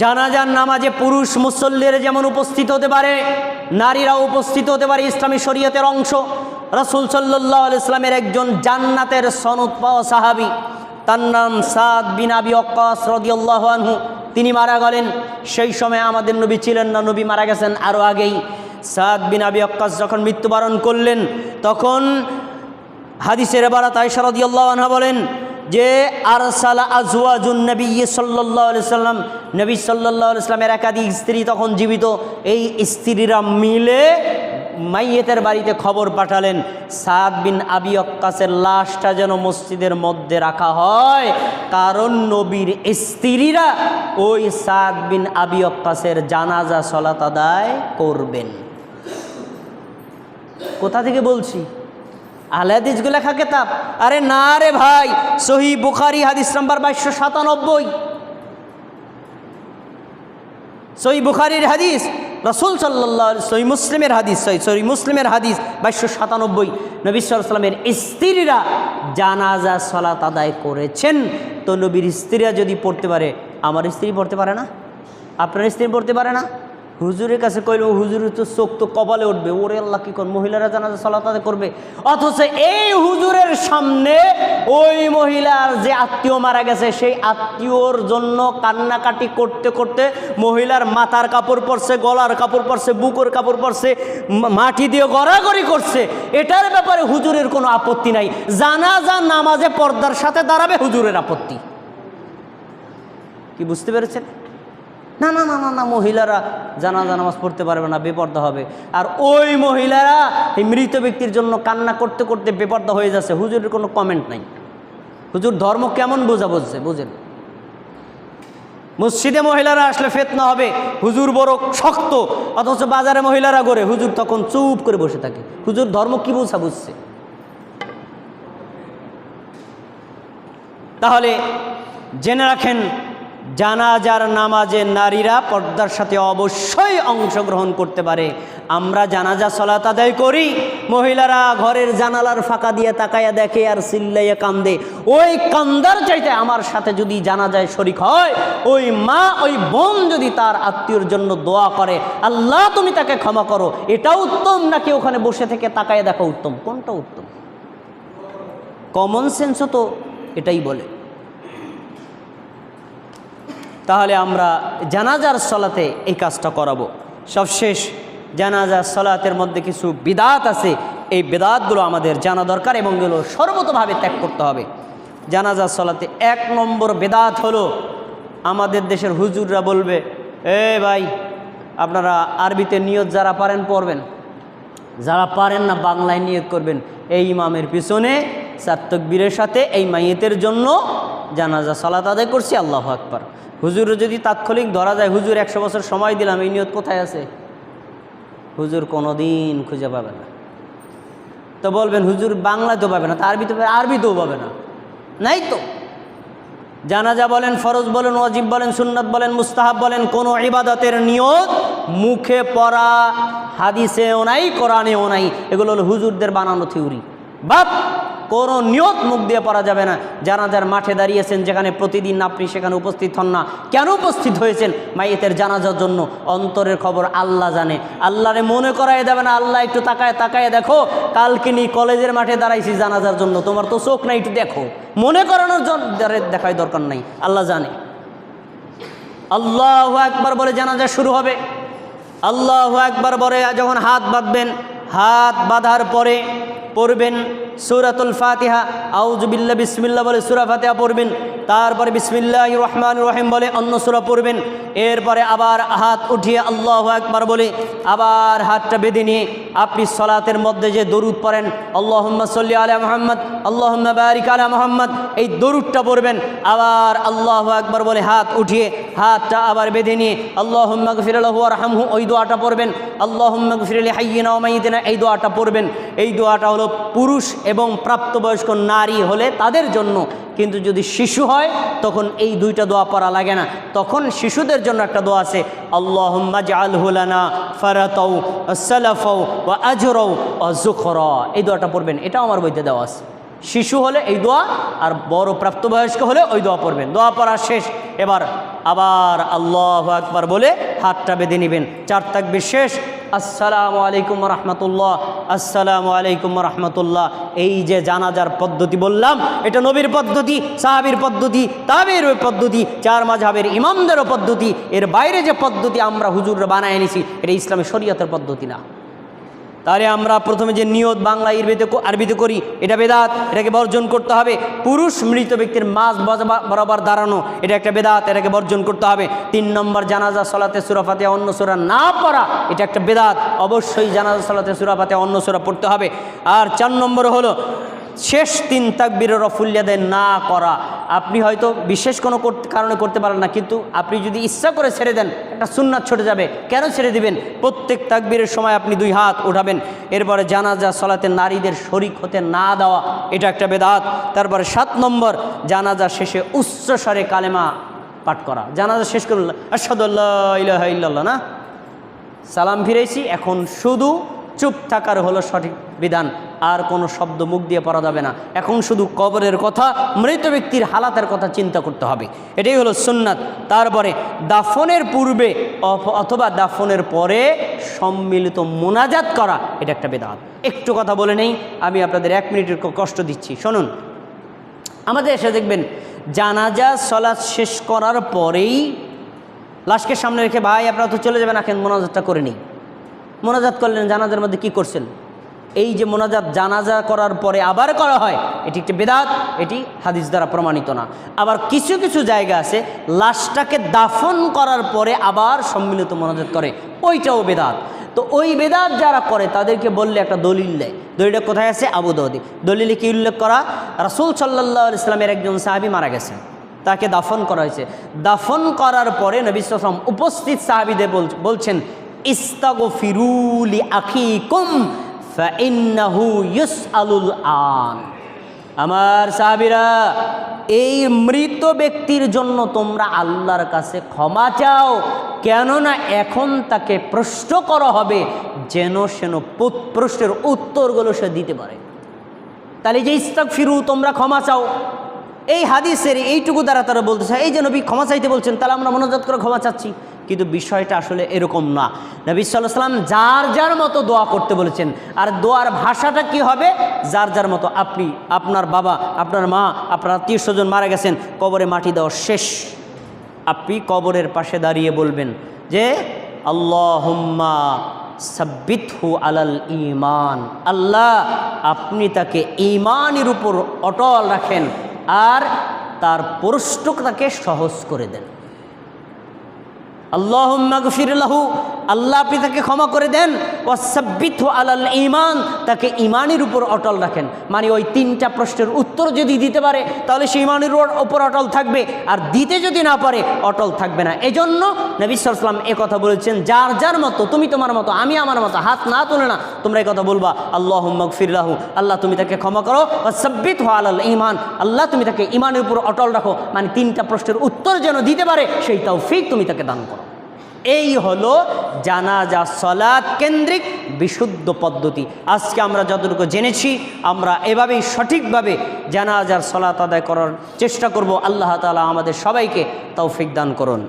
জানাজার নামাজে পুরুষ মুসল্লিরা যেমন উপস্থিত হতে পারে, নারীরাও উপস্থিত হতে পারে ইসলামী শরীয়তের অংশ। রাসুল সাল্লাহ ইসলামের একজন জান্নাতের সনদ পাওয়া সাহাবি, তার নাম সাদ বিন আবি অক্কাস রদিয়াল্লাহ আনহু। তিনি মারা গেলেন। সেই সময় আমাদের নবী ছিলেন না, নবী মারা গেছেন আরও আগেই। সাদ বিন আবি অক্কাস যখন মৃত্যুবরণ করলেন, তখন হাদিসের আয়সা রদিয়াল্লাহ আনহা বলেন যে আরসালা আজওয়াজুন নবী সাল্লাহ সাল্লাম, নবী সাল্লাহ ইসলামের একাধিক স্ত্রী তখন জীবিত, এই স্ত্রীরা মিলে মাইয়েতের বাড়িতে খবর পাঠালেন, সাদ বিন আবি অক্কাসের লাশটা যেন মসজিদের মধ্যে রাখা হয়। কারণ নবীর স্ত্রীরা ওই সাদ বিন আবি অক্কাসের জানাজা সলাত আদায় করবেন। কোথা থেকে বলছি? আহলাদিসগুলো লেখা কেতাব? আরে না রে ভাই, সহি বুখারি হাদিস নাম্বার বাইশশো সাতানব্বই। সহি বুখারির হাদিস, রসুল সাল্লাহ সহি মুসলিমের হাদিস, সহি সহি মুসলিমের হাদিস বাইশশো সাতানব্বই। নবী নবিসামের স্ত্রীরা জানাজা, সলাত আদায় করেছেন। তো নবীর স্ত্রীরা যদি পড়তে পারে, আমার স্ত্রী পড়তে পারে না? আপনার স্ত্রী পড়তে পারে না? হুজুরের কাছে কইল, হুজুরের তো চোখ তো কপালে উঠবে। ওরে আল্লাহ কি কর, মহিলারা জানাজা সলাত আদায় করবে। অথচ এই হুজুরের সামনে ওই মহিলার যে আত্মীয় মারা গেছে, সেই আত্মীয়র জন্য কান্নাকাটি করতে করতে মহিলার মাথার কাপড় পরছে, গলার কাপড় পরছে, বুকের কাপড় পরছে মাটি দিয়ে গড়াগড়ি করছে। এটার ব্যাপারে হুজুরের কোনো আপত্তি নাই। জানাজা নামাজে পর্দার সাথে দাঁড়াবে হুজুরের আপত্তি। কি বুঝতে পেরেছেন? না না না না না, মহিলারা জানাজা, নামাজ পড়তে পারবে না, বেপর্দা হবে। আর ওই মহিলারা এই মৃত ব্যক্তির জন্য কান্না করতে করতে বেপর্দা হয়ে যাচ্ছে। হুজুরের কোনো কমেন্ট নাই। হুজুর ধর্ম কেমন বোঝা বুঝছে বুঝেন? মসজিদে মহিলারা আসলে ফেতনা হবে, হুজুর বড় শক্ত, অথচ বাজারে মহিলারা গড়ে, হুজুর তখন চুপ করে বসে থাকে। হুজুর ধর্ম কি বোঝা বুঝছে? তাহলে জেনে রাখেন জানাজার নামাজে নারীরা পর্দার সাথে অবশ্যই অংশগ্রহণ করতে পারে। আমরা জানাজা, সলাত আদায় করি। মহিলারা ঘরের জানালার ফাঁকা দিয়ে তাকাইয়া দেখে আর সিল্লাইয়া কান্দে। ওই কান্দার চাইতে আমার সাথে যদি জানাজায় শরিক হয়, ওই মা, ওই বোন যদি তার আত্মীয়র জন্য দোয়া করে, আল্লাহ তুমি তাকে ক্ষমা করো। এটা উত্তম নাকি ওখানে বসে থেকে তাকাইয়া দেখা উত্তম? কোনটা উত্তম? কমন সেন্সও তো এটাই বলে। তাহলে আমরা জানাজার সলাতে এই কাজটা করাবো। সবশেষ জানাজার সলাতের মধ্যে কিছু বিদাত আছে। এই বিদাতগুলো আমাদের জানা দরকার এবং এগুলো সর্বতভাবে ত্যাগ করতে হবে। জানাজার সলাতে এক নম্বর বেদাত হলো আমাদের দেশের হুজুররা বলবে, এ ভাই, আপনারা আরবিতে নিয়ত যারা পারেন পড়বেন। যারা পারেন না বাংলায় নিয়োগ করবেন। এই ইমামের পিছনে সার্থক বীরের সাথে এই মাইয়েতের জন্য জানাজা সালাত আদায় করছি, আল্লাহ আকবার। হুজুর যদি তাৎক্ষণিক ধরা যায়, হুজুর একশো বছর সময় দিলাম, এই নিয়ত কোথায় আছে? হুজুর কোনো দিন খুঁজে পাবে না। তো বলবেন, হুজুর বাংলায় তো পাবে না, তা আরবি তো পাবে, আরবিতেও পাবে না। নাই তো। জানাজা বলেন, ফরজ বলেন, ওয়াজিব বলেন, সুন্নত বলেন, মুস্তাহাব বলেন, কোনো ইবাদতের নিয়ত মুখে পড়া, হাদিসেও নাই, কোরআনেও নাই, এগুলো হলো হুজুরদের বানানো থিওরি। বাপ! কোনো নিয়ত মুখ দিয়ে পড়া যাবে না। জানাজার মাঠে দাঁড়িয়েছেন যেখানে প্রতিদিন আপনি সেখানে উপস্থিত হন না। কেন উপস্থিত হয়েছেন? মাইয়েতের জানাজার জন্য অন্তরের খবর আল্লাহ জানে। আল্লাহরে মনে করাই দেবে না, আল্লাহ একটু তাকায় তাকায় দেখো, কালকে নি কলেজের মাঠে দাঁড়াইছি জানাজার জন্য। তোমার তো চোখ নাই, একটু দেখো। মনে করানোর জন্য দেখাই দরকার নাই। আল্লাহ জানে। আল্লাহ একবার বলে জানাজা শুরু হবে। আল্লাহ একবার বলে যখন হাত বাঁধবেন, হাত বাঁধার পরে পড়বেন সুরাতুল ফাতিহা আউজবিল্লা বিসমিল্লা বলে সুরা ফাতিহা পড়বেন। তারপরে বিসমিল্লাহ রহমান রহিম বলে অন্য সুরা পড়বেন। এরপরে আবার হাত উঠিয়ে আল্লাহ একবার বলে, আবার হাতটা বেঁধে নিয়ে আপনি সলাতের মধ্যে যে দরুদ পড়েন, আল্লাহম্মা সল্লি আলা মোহাম্মদ, আল্লাহম্মা বারিক আলা মোহাম্মদ, এই দরুদটা পড়বেন। আবার আল্লাহ একবার বলে হাত উঠিয়ে হাতটা আবার বেঁধে নিয়ে আল্লাহম্মা গফিরাল্লাহু আরহামহু ওই দোয়াটা পড়বেন। আল্লাহম্মা গফিরালি হাইয়িনা ও মাইয়িদিনা এই দোয়াটা পড়বেন। এই দোয়াটা হলো পুরুষ এবং প্রাপ্তবয়স্ক নারী হলে তাদের জন্য কিন্তু যদি শিশু হয়, তখন এই দুইটা দোয়া পড়া লাগে না। তখন শিশুদের জন্য একটা দোয়া আছে, আল্লাহম্মা জালহুলানা ফারাতাও, সালাফাও ও আজরাও ও জুখরা এই দোয়াটা পড়বেন, এটাও আমার বইতে দেওয়া আছে। শিশু হলে এই দোয়া, আর বড় প্রাপ্তবয়স্ক হলে ওই দোয়া পড়বেন। দোয়া পড়া শেষ। এবার আবার আল্লাহ আকবার বলে হাতটা বেঁধে নেবেন। চার থাকবে শেষ আসসালামু আলাইকুম রহমতুল্লাহ, আসসালামু আলাইকুম রহমতুল্লাহ। এই যে জানাজার পদ্ধতি বললাম, এটা নবীর পদ্ধতি, সাহাবির পদ্ধতি তাবের পদ্ধতি, চার মাঝাবের ইমামদেরও পদ্ধতি, এর বাইরে যে পদ্ধতি আমরা হুজুররা বানায় এনেছি, এটা ইসলামের শরীয়তের পদ্ধতি না। তাহলে আমরা প্রথমে যে নিয়ত বাংলা ইরবিতে আরবিতে করি, এটা বেদাত, এটাকে বর্জন করতে হবে। পুরুষ মৃত ব্যক্তির মাছ বরাবর দাঁড়ানো, এটা একটা বেদাত, এটাকে বর্জন করতে হবে। তিন নম্বর জানাজা, সলাতে সুরাফাতে অন্য সুরা না পড়া, এটা একটা বেদাত। অবশ্যই জানাজা, সলাতে সুরাফাতে অন্য সুরা পড়তে হবে। আর চার নম্বর হলো শেষ তিন তাকবীরের রফুল্যাদের না করা, আপনি হয়তো বিশেষ কোনো কারণে করতে পারেন না, কিন্তু আপনি যদি ইচ্ছা করে ছেড়ে দেন, একটা সুন্নাত ছুটে যাবে, কেন ছেড়ে দিবেন? প্রত্যেক তাকবীরের সময় আপনি দুই হাত উঠাবেন, এরপরে জানাজা, সলাতে নারীদের শরিক হতে না দেওয়া, এটা একটা বেদাত। তারপরে সাত নম্বর, জানাজা শেষে উচ্চস্বরে কালেমা পাঠ করা। জানাজা শেষ করল আসাদুল্লাহ ইল্লাল্লাহ, না? সালাম ফিরেছি এখন শুধু চুপ থাকার হলো সঠিক বিধান। আর কোনো শব্দ মুখ দিয়ে পড়া যাবে না। এখন শুধু কবরের কথা, মৃত ব্যক্তির হালাতের কথা চিন্তা করতে হবে। এটাই হলো সুন্নাত। তারপরে দাফনের পূর্বে অথ- অথবা দাফনের পরে সম্মিলিত মোনাজাত করা, এটা একটা বেদাত। একটু কথা বলে নেই, আমি আপনাদের এক মিনিটের কষ্ট দিচ্ছি। শুনুন। আমাদের এসে দেখবেন, জানাজা, সলাৎ শেষ করার পরেই লাশকে সামনে রেখে, ভাই, আপনারা তো চলে যাবেন এখন মোনাজাতটা করে নিই মোনাজাত করলেন, জানাজার মধ্যে কি করছেন? এই যে মোনাজাত জানাজা করার পরে আবার করা হয়, এটি একটি বেদাত, এটি হাদিস দ্বারা প্রমাণিত না। আবার কিছু কিছু জায়গা আছে, লাশটাকে দাফন করার পরে আবার সম্মিলিত মোনাজাত করে, ওইটাও বেদাত। তো ওই বেদাত যারা করে, তাদেরকে বললে একটা দলিল দেয়। দলিলটা কোথায় আছে? আবু দৌদি দলিলে কি উল্লেখ করা? রাসুল সাল্লাহ ইসলামের একজন সাহাবি মারা গেছেন। তাকে দাফন করা হয়েছে। দাফন করার পরে নবিসাম উপস্থিত সাহাবিদের বল- বলছেন ইস্তাগো ফিরুলি আখি কুম আমার সাহাবিরা, এই মৃত ব্যক্তির জন্য তোমরা আল্লাহর কাছে ক্ষমা চাও, কেননা এখন তাকে প্রশ্ন করা হবে যেন সেন প্রশ্নের উত্তরগুলো সে দিতে পারে। তাহলে যে ইস্তাক ফিরু তোমরা ক্ষমা চাও। এই হাদিসের এইটুকু দ্বারা তারা বলতেছে এই যে নবী ক্ষমা চাইতে বলছেন, তাহলে আমরা মনোজাত করে ক্ষমা চাচ্ছি। কিন্তু বিষয়টা আসলে এরকম না। নবী সাল্লাম যার যার মতো দোয়া করতে বলেছেন। আর দোয়ার ভাষাটা কি হবে? যার যার মতো আপনি, আপনার বাবা, আপনার মা, আপনার আত্মীয় স্বজন মারা গেছেন, কবরে মাটি দেওয়া শেষ। আপনি কবরের পাশে দাঁড়িয়ে বলবেন যে, আল্লাহুম্মা সাব্বিতহু আলাল ইমান আল্লাহ, আপনি তাকে ইমানের উপর অটল রাখেন আর তার পরষ্টতাকে সহজ করে দেন। আল্লাহম্মাগফিরলাহু আল্লাহ আপনি তাকে ক্ষমা করে দেন। ওয়াসাব্বিত আলাল ইমান তাকে ইমানের উপর অটল রাখেন। মানে ওই তিনটা প্রশ্নের উত্তর যদি দিতে পারে, তাহলে সে ইমানের উপর অটল থাকবে। আর দিতে যদি না পারে, অটল থাকবে না। এজন্য নবী সাল্লাম এ কথা বলেছেন, যার যার মতো, তুমি তোমার মতো, আমি আমার মতো, হাত না তুলে না, তোমরা এই কথা বলবা। আল্লাহ মগফিরাহু আল্লাহ তুমি তাকে ক্ষমা করো। ওয়াসাব্বিত আলাল ইমান আল্লাহ তুমি তাকে ইমানের উপর অটল রাখো। মানে তিনটা প্রশ্নের উত্তর যেন দিতে পারে, সেই তৌফিক তুমি তাকে দান করো। এই হলো জানাজা সলাদ কেন্দ্রিক বিশুদ্ধ পদ্ধতি। আজকে আমরা যতটুকু জেনেছি, আমরা এভাবেই সঠিকভাবে জানাজার সলাৎ আদায় করার চেষ্টা করব। আল্লাহ তালা আমাদের সবাইকে তৌফিক দান করুন।